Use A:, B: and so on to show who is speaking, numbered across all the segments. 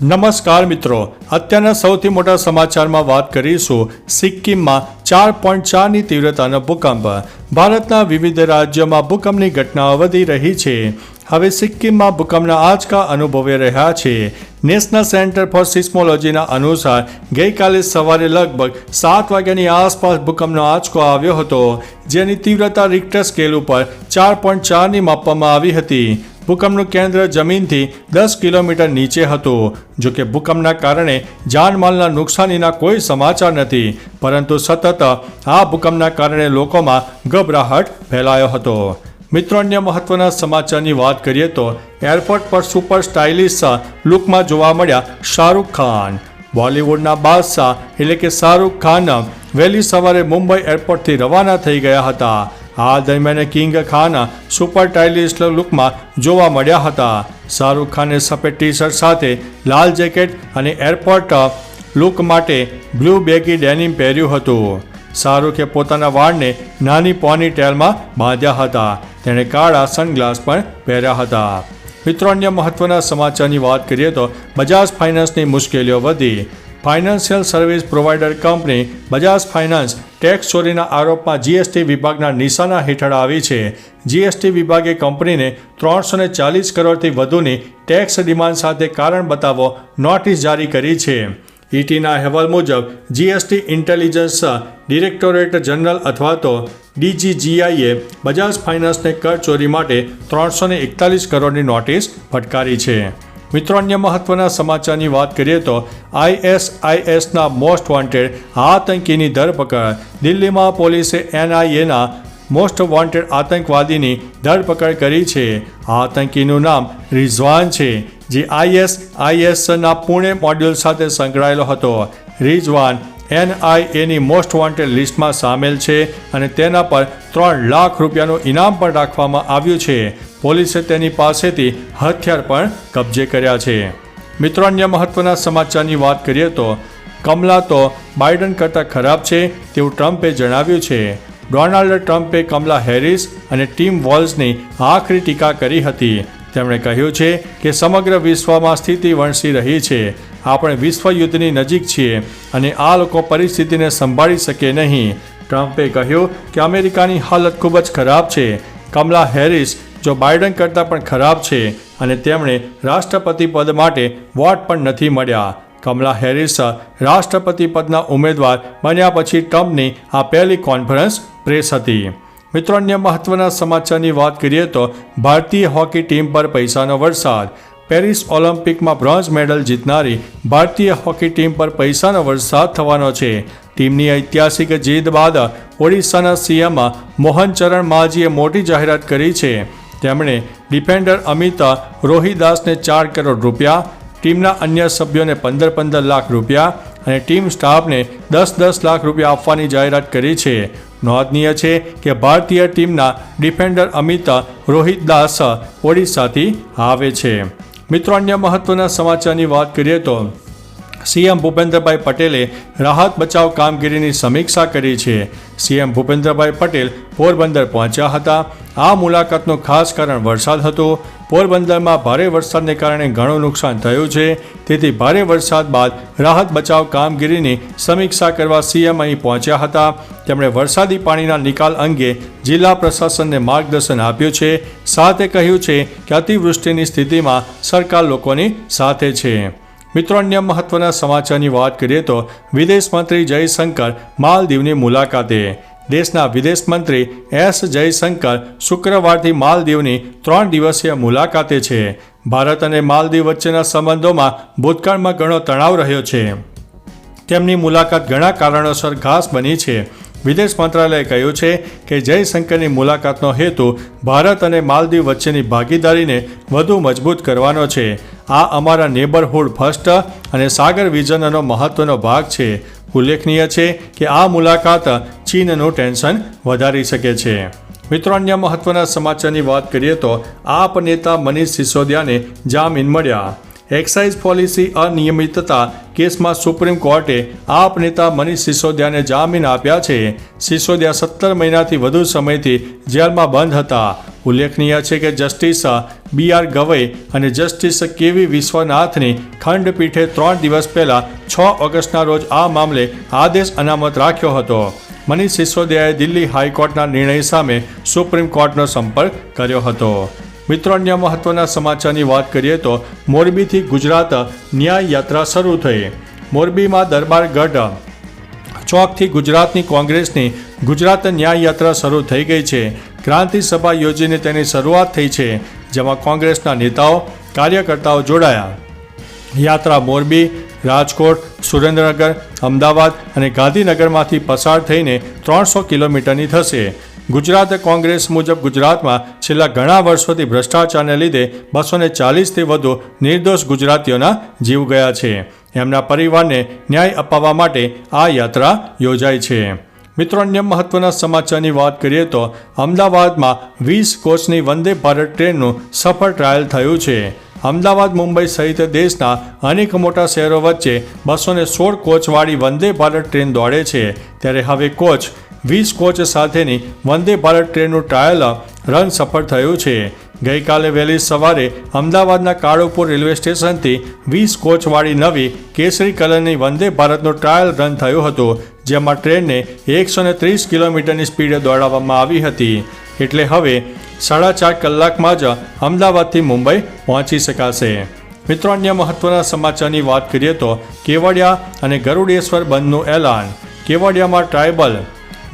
A: નમસ્કાર મિત્રો, અત્યારના સૌથી મોટા સમાચારમાં વાત કરીશું સિક્કિમમાં ચાર પોઈન્ટ ચારની તીવ્રતાનો ભૂકંપ. ભારતના વિવિધ રાજ્યોમાં ભૂકંપની ઘટનાઓ વધી રહી છે. હવે સિક્કિમમાં ભૂકંપના આંચકા અનુભવી રહ્યા છે. નેશનલ સેન્ટર ફોર સિસ્મોલોજીના અનુસાર ગઈકાલે સવારે લગભગ સાત વાગ્યાની આસપાસ ભૂકંપનો આંચકો આવ્યો હતો, જેની તીવ્રતા રિક્ટર સ્કેલ ઉપર ચાર પોઈન્ટ ચારની માપવામાં આવી હતી. ભૂકંપનું કેન્દ્ર જમીનથી દસ કિલોમીટર નીચે હતું. જોકે ભૂકંપના કારણે જાનમાલના નુકસાનીના કોઈ સમાચાર નથી, પરંતુ સતત આ ભૂકંપના કારણે લોકોમાં ગભરાહટ ફેલાયો હતો. મિત્રો, અન્ય મહત્વના સમાચારની વાત કરીએ તો એરપોર્ટ પર સુપર સ્ટાઇલિશ લુકમાં જોવા મળ્યા શાહરૂખ ખાન. બોલિવૂડના બાદશાહ એટલે કે શાહરૂખ ખાન વહેલી સવારે મુંબઈ એરપોર્ટથી રવાના થઈ ગયા હતા. આ દરમિયાન કિંગ ખાન સુપર સ્ટાઇલિશ લુકમાં જોવા મળ્યા હતા. શાહરૂખ ખાને સફેદ ટી શર્ટ સાથે લાલ જેકેટ અને એરપોર્ટ લુક માટે બ્લુ બેગી ડેનિમ પહેર્યું હતું. શાહરૂખે પોતાના વાળને નાની પોની ટેલમાં બાંધ્યા હતા. તેણે કાળા સનગ્લાસ પણ પહેર્યા હતા. મિત્રો, અન્ય મહત્વના સમાચારની વાત કરીએ તો બજાજ ફાઇનાન્સની મુશ્કેલીઓ વધી. Financial service provider company Bajaj finance tax ચોરીના આરોપમાં જીએસટી વિભાગના નિશાના હેઠળ આવી છે. જીએસટી વિભાગે કંપનીને ત્રણસો ને ચાલીસ કરોડથી વધુની ટેક્સ ડિમાન્ડ સાથે કારણ બતાવો નોટિસ જારી કરી છે. ઈટીના અહેવાલ મુજબ, જીએસટી ઇન્ટેલિજન્સ ડિરેક્ટોરેટ જનરલ અથવા તો ડીજીજીઆઈએ બજાજ ફાઇનાન્સને કર ચોરી માટે ત્રણસો એકતાલીસ કરોડની નોટિસ ફટકારી છે. મિત્રો, અન્ય મહત્વના સમાચારની વાત કરીએ તો આઈએસઆઈએસના મોસ્ટ વોન્ટેડ આતંકીની ધરપકડ. દિલ્હીમાં પોલીસે એનઆઈએના મોસ્ટ વોન્ટેડ આતંકવાદીની ધરપકડ કરી છે. આતંકીનું નામ રિઝવાન છે, જે આઈએસઆઈએસના પુણે મોડ્યુલ સાથે સંકળાયેલો હતો. રિઝવાન એનઆઈએની મોસ્ટ વોન્ટેડ લિસ્ટમાં સામેલ છે અને તેના પર ત્રણ લાખ રૂપિયાનું ઇનામ પણ રાખવામાં આવ્યું છે. પોલીસે તેની પાસેથી હથિયાર પણ કબજે કર્યા છે. મિત્રો, અન્ય મહત્વના સમાચારની વાત કરીએ તો, કમલા તો બાઇડન કરતાં ખરાબ છે તેવું ટ્રમ્પે જણાવ્યું છે. ડોનાલ્ડ ટ્રમ્પે કમલા હેરિસ અને ટીમ વોલ્સની આખરી ટીકા કરી હતી. તેમણે કહ્યું છે કે સમગ્ર વિશ્વમાં સ્થિતિ વણસી રહી છે. આપણે વિશ્વ યુદ્ધની નજીક છીએ અને આ લોકો પરિસ્થિતિને સંભાળી શકે નહીં. ટ્રમ્પે કહ્યું કે અમેરિકાની હાલત ખૂબ જ ખરાબ છે. કમલા હેરિસ જો બાઇડન કરતાં પણ ખરાબ છે અને તેમણે રાષ્ટ્રપતિ પદ માટે વોટ પણ નથી મળ્યા. કમલા હેરિસ રાષ્ટ્રપતિ પદના ઉમેદવાર બન્યા પછી ટ્રમ્પની આ પહેલી કોન્ફરન્સ પ્રેસ હતી. મિત્રો, અન્ય મહત્વના સમાચારની વાત કરીએ તો ભારતીય હોકી ટીમ પર પૈસાનો વરસાદ. પેરિસ ઓલિમ્પિકમાં બ્રોન્ઝ મેડલ જીતનારી ભારતીય હોકી ટીમ પર પૈસાનો વરસાદ થવાનો છે. ટીમની ઐતિહાસિક જીત બાદ ઓડિશાના સીએમ મોહન ચરણ માજીએ મોટી જાહેરાત કરી છે. તેમણે ડિફેન્ડર અમિત રોહિદાસને ચાર કરોડ રૂપિયા, ટીમના અન્ય સભ્યોને પંદર પંદર લાખ રૂપિયા અને ટીમ સ્ટાફને દસ દસ લાખ રૂપિયા આપવાની જાહેરાત કરી છે. નોંધનીય છે કે ભારતીય ટીમના ડિફેન્ડર અમિત રોહિત દાસ ઓડિશાથી આવે છે. મિત્રો, અન્ય મહત્વના સમાચારની વાત કરીએ તો સીએમ ભૂપેન્દ્રભાઈ પટેલે રાહત બચાવ કામગીરીની સમીક્ષા કરી છે. સીએમ ભૂપેન્દ્રભાઈ પટેલ પોરબંદર પહોંચ્યા હતા. આ મુલાકાતનું ખાસ કારણ વરસાદ હતો. પોરબંદરમાં ભારે વરસાદને કારણે ઘણું નુકસાન થયું છે. તેથી ભારે વરસાદ બાદ રાહત બચાવ કામગીરીની સમીક્ષા કરવા સીએમ અહીં પહોંચ્યા હતા. તેમણે વરસાદી પાણીના નિકાલ અંગે જિલ્લા પ્રશાસનને માર્ગદર્શન આપ્યું છે. સાથે કહ્યું છે કે અતિવૃષ્ટિની સ્થિતિમાં સરકાર લોકોની સાથે છે. મિત્રો, અન્ય મહત્વના સમાચારની વાત કરીએ તો વિદેશ મંત્રી જયશંકર માલદીવની મુલાકાતે. દેશના વિદેશ મંત્રી એસ જયશંકર શુક્રવારથી માલદીવની ત્રણ દિવસીય મુલાકાતે છે. ભારત અને માલદીવ વચ્ચેના સંબંધોમાં ભૂતકાળમાં ઘણો તણાવ રહ્યો છે. તેમની મુલાકાત ઘણા કારણોસર ઘાસ બની છે. વિદેશ મંત્રાલયે કહ્યું છે કે જયશંકરની મુલાકાતનો હેતુ ભારત અને માલદીવ વચ્ચેની ભાગીદારીને વધુ મજબૂત કરવાનો છે. આ અમારા નેબરહુડ ફર્સ્ટ અને સાગર વિઝનનો મહત્વનો ભાગ છે. ઉલ્લેખનીય છે કે આ મુલાકાત ચીનનું ટેન્શન વધારી શકે છે. મિત્રો, અન્ય મહત્વના સમાચારની વાત કરીએ તો આપ નેતા મનીષ સિસોદિયાને જામીન મળ્યા. એક્સાઇઝ પોલિસી અનિયમિતતા કેસમાં સુપ્રીમ કોર્ટે આપ નેતા મનીષ સિસોદિયાને જામીન આપ્યા છે. સિસોદિયા સત્તર મહિનાથી વધુ સમયથી જેલમાં બંધ હતા. ઉલ્લેખનીય છે કે જસ્ટિસ બી આર ગવઈ અને જસ્ટિસ કેવી વિશ્વનાથની ખંડપીઠે ત્રણ દિવસ પહેલા છ ઓગસ્ટના રોજ આ મામલે આદેશ અનામત રાખ્યો હતો. મનીષ સિસોદિયાએ દિલ્હી હાઈકોર્ટના નિર્ણય સામે સુપ્રીમ કોર્ટનો સંપર્ક કર્યો હતો. મિત્રો, અન્ય મહત્વના સમાચારની વાત કરીએ તો મોરબીથી ગુજરાત ન્યાય યાત્રા શરૂ થઈ. મોરબીમાં દરબારગઢ ચોકથી ગુજરાતની કોંગ્રેસની ગુજરાત ન્યાય યાત્રા શરૂ થઈ ગઈ છે. ક્રાંતિ સભા યોજીને તેની શરૂઆત થઈ છે, જેમાં કોંગ્રેસના નેતાઓ, કાર્યકર્તાઓ જોડાયા. યાત્રા મોરબી, રાજકોટ, સુરેન્દ્રનગર, અમદાવાદ અને ગાંધીનગરમાંથી પસાર થઈને ત્રણસો કિલોમીટરની થશે. ગુજરાત કોંગ્રેસ મુજબ ગુજરાતમાં છેલ્લા ઘણા વર્ષોથી ભ્રષ્ટાચારને લીધે બસો ને ચાલીસથી વધુ નિર્દોષ ગુજરાતીઓના જીવ ગયા છે. એમના પરિવારને ન્યાય અપાવવા માટે આ યાત્રા યોજાઈ છે. મિત્રો, અન્ય મહત્વના સમાચારની વાત કરીએ તો અમદાવાદમાં વીસ કોચની વંદે ભારત ટ્રેનનું સફળ ટ્રાયલ થયું છે. અમદાવાદ, મુંબઈ સહિત દેશના અનેક મોટા શહેરો વચ્ચે બસો સોળ કોચવાળી વંદે ભારત ટ્રેન દોડે છે. ત્યારે હવે કોચ વીસ કોચ સાથેની વંદે ભારત ટ્રેનનું ટ્રાયલ રન સફળ થયું છે. ગઈકાલે વહેલી સવારે અમદાવાદના કાળુપુર રેલવે સ્ટેશનથી વીસ કોચવાળી નવી કેસરી કલરની વંદે ભારતનું ટ્રાયલ રન થયું હતું, જેમાં ટ્રેનને એકસો ને ત્રીસ કિલોમીટરની સ્પીડે દોડાવવામાં આવી હતી. એટલે હવે સાડા ચાર કલાકમાં જ અમદાવાદથી મુંબઈ પહોંચી શકાશે. મિત્રો, અન્ય મહત્વના સમાચારની વાત કરીએ તો કેવડિયા અને ગરુડેશ્વર બંધનું એલાન. કેવડિયામાં ટ્રાયબલ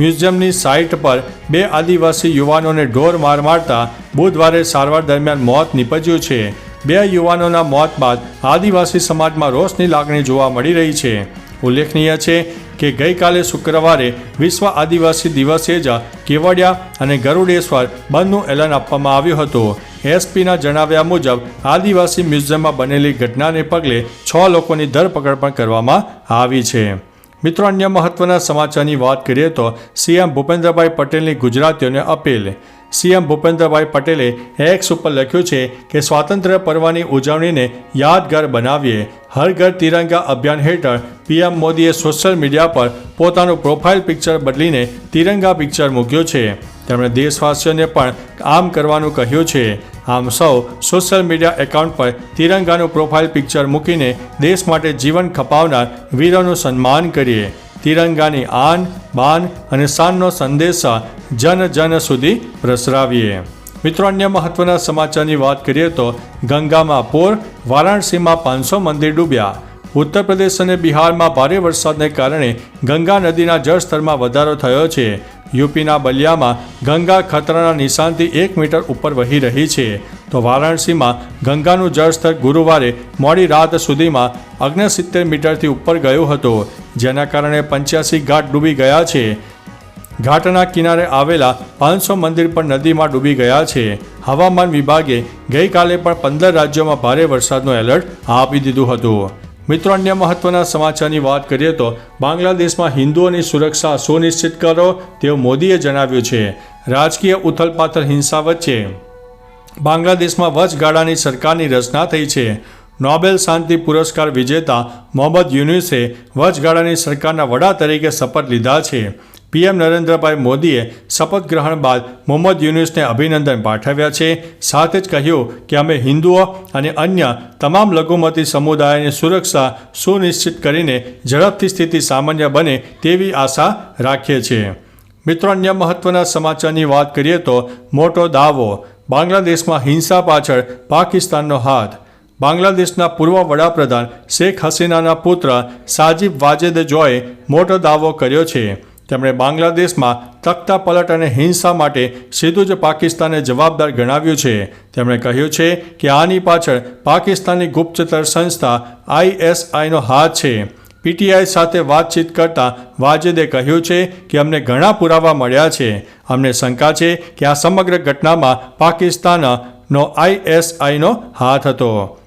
A: મ્યુઝિયમની સાઇટ પર બે આદિવાસી યુવાનોને ઢોર માર મારતા બુધવારે સારવાર દરમિયાન મોત નીપજ્યું છે. બે યુવાનોના મોત બાદ આદિવાસી સમાજમાં રોષની લાગણી જોવા મળી રહી છે. ઉલ્લેખનીય છે કે ગઈકાલે શુક્રવારે વિશ્વ આદિવાસી દિવસે જ કેવડિયા અને ગરુડેશ્વર બંધનું એલાન આપવામાં આવ્યું હતું. એસપીના જણાવ્યા મુજબ, આદિવાસી મ્યુઝિયમમાં બનેલી ઘટનાને પગલે છ લોકોની ધરપકડ પણ કરવામાં આવી છે. મિત્રો, અન્ય મહત્વના સમાચારની વાત કરીએ તો સીએમ ભૂપેન્દ્રભાઈ પટેલની ગુજરાતીઓને અપીલ. સીએમ ભૂપેન્દ્રભાઈ પટેલે એક્સ ઉપર લખ્યું છે કે, સ્વાતંત્ર્ય પર્વની ઉજવણીને યાદગાર બનાવીએ. હર ઘર તિરંગા અભિયાન હેઠળ પીએમ મોદીએ સોશિયલ મીડિયા પર પોતાનું પ્રોફાઇલ પિક્ચર બદલીને તિરંગા પિક્ચર મૂક્યું છે. તેમણે દેશવાસીઓને પણ આમ કરવાનું કહ્યું છે. આમ સૌ સોશિયલ મીડિયા એકાઉન્ટ પર તિરંગાનું પ્રોફાઇલ પિક્ચર મૂકીને દેશ માટે જીવન ખપાવનાર વીરોનું સન્માન કરીએ. તિરંગાની આન, બાન અને શાનનો સંદેશ જન જન સુધી પ્રસરાવીએ. મિત્રો, અન્ય મહત્વના સમાચારની વાત કરીએ તો ગંગામાં પૂર, વારાણસીમાં પાંચસો મંદિર ડૂબ્યા. ઉત્તર પ્રદેશ અને બિહારમાં ભારે વરસાદને કારણે ગંગા નદીના જળસ્તરમાં વધારો થયો છે. યુપીના બલિયામાં ગંગા ખતરાના નિશાનથી એક મીટર ઉપર વહી રહી છે. તો વારાણસીમાં ગંગાનું જળસ્તર ગુરુવારે મોડી રાત સુધીમાં અગ્નસિત્તેર મીટરથી ઉપર ગયું હતું, જેના કારણે પંચ્યાસી ઘાટ ડૂબી ગયા છે. ઘાટના કિનારે આવેલા પાંચસો મંદિર પણ નદીમાં ડૂબી ગયા છે. હવામાન વિભાગે ગઈકાલે પણ પંદર રાજ્યોમાં ભારે વરસાદનું એલર્ટ આપી દીધું હતું. મિત્રો, અન્ય મહત્વના સમાચારની વાત કરીએ તો બાંગ્લાદેશમાં હિન્દુઓની સુરક્ષા સુનિશ્ચિત કરો તેવું મોદીએ જણાવ્યું છે. રાજકીય ઉથલપાથલ હિંસા વચ્ચે. બાંગ્લાદેશમાં વચગાળાની સરકારની રચના થઈ છે. નોબેલ શાંતિ પુરસ્કાર વિજેતા મોહમ્મદ યુનુસે વચગાળાની સરકારના વડા તરીકે શપથ લીધા છે. પીએમ નરેન્દ્રભાઈ મોદીએ શપથ ગ્રહણ બાદ મોહમ્મદ યુનુસને અભિનંદન પાઠવ્યા છે. સાથે જ કહ્યું કે અમે હિન્દુઓ અને અન્ય તમામ લઘુમતી સમુદાયની સુરક્ષા સુનિશ્ચિત કરીને ઝડપથી સ્થિતિ સામાન્ય બને તેવી આશા રાખીએ છીએ. મિત્રો, અન્ય મહત્વના સમાચારની વાત કરીએ તો મોટો દાવો, બાંગ્લાદેશમાં હિંસા પાછળ પાકિસ્તાનનો હાથ. બાંગ્લાદેશના પૂર્વ વડાપ્રધાન શેખ હસીનાના પુત્ર સાજિબ વાજેદ જોએ મોટો દાવો કર્યો છે. તેમણે બાંગ્લાદેશમાં તખ્તાપલટ અને હિંસા માટે સીધું જ પાકિસ્તાને જવાબદાર ગણાવ્યું છે. તેમણે કહ્યું છે કે આની પાછળ પાકિસ્તાની ગુપ્તચર સંસ્થા આઈએસઆઈનો હાથ છે. પીટીઆઈ સાથે વાતચીત કરતા વાજેદે કહ્યું છે કે અમને ઘણા પુરાવા મળ્યા છે. અમને શંકા છે કે આ સમગ્ર ઘટનામાં પાકિસ્તાનનો આઈએસઆઈનો હાથ હતો.